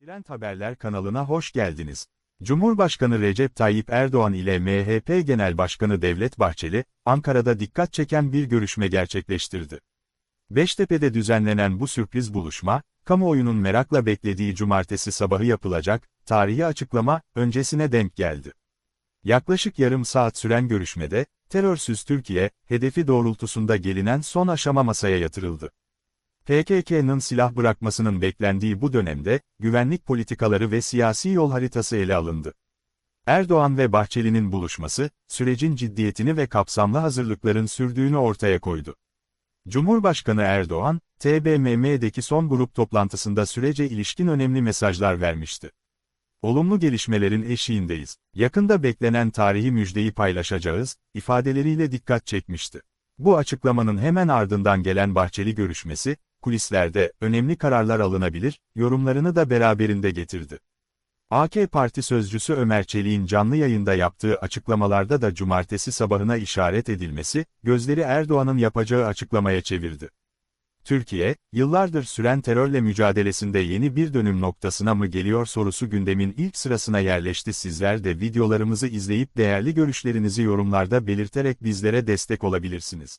Trend Haberler kanalına hoş geldiniz. Cumhurbaşkanı Recep Tayyip Erdoğan ile MHP Genel Başkanı Devlet Bahçeli, Ankara'da dikkat çeken bir görüşme gerçekleştirdi. Beştepe'de düzenlenen bu sürpriz buluşma, kamuoyunun merakla beklediği cumartesi sabahı yapılacak, tarihi açıklama, öncesine denk geldi. Yaklaşık yarım saat süren görüşmede, terörsüz Türkiye, hedefi doğrultusunda gelinen son aşama masaya yatırıldı. PKK'nın silah bırakmasının beklendiği bu dönemde, güvenlik politikaları ve siyasi yol haritası ele alındı. Erdoğan ve Bahçeli'nin buluşması, sürecin ciddiyetini ve kapsamlı hazırlıkların sürdüğünü ortaya koydu. Cumhurbaşkanı Erdoğan, TBMM'deki son grup toplantısında sürece ilişkin önemli mesajlar vermişti. Olumlu gelişmelerin eşiğindeyiz. Yakında beklenen tarihi müjdeyi paylaşacağız, ifadeleriyle dikkat çekmişti. Bu açıklamanın hemen ardından gelen Bahçeli görüşmesi, kulislerde önemli kararlar alınabilir, yorumlarını da beraberinde getirdi. AK Parti sözcüsü Ömer Çelik'in canlı yayında yaptığı açıklamalarda da cumartesi sabahına işaret edilmesi, gözleri Erdoğan'ın yapacağı açıklamaya çevirdi. Türkiye, yıllardır süren terörle mücadelesinde yeni bir dönüm noktasına mı geliyor sorusu gündemin ilk sırasına yerleşti. Sizler de videolarımızı izleyip değerli görüşlerinizi yorumlarda belirterek bizlere destek olabilirsiniz.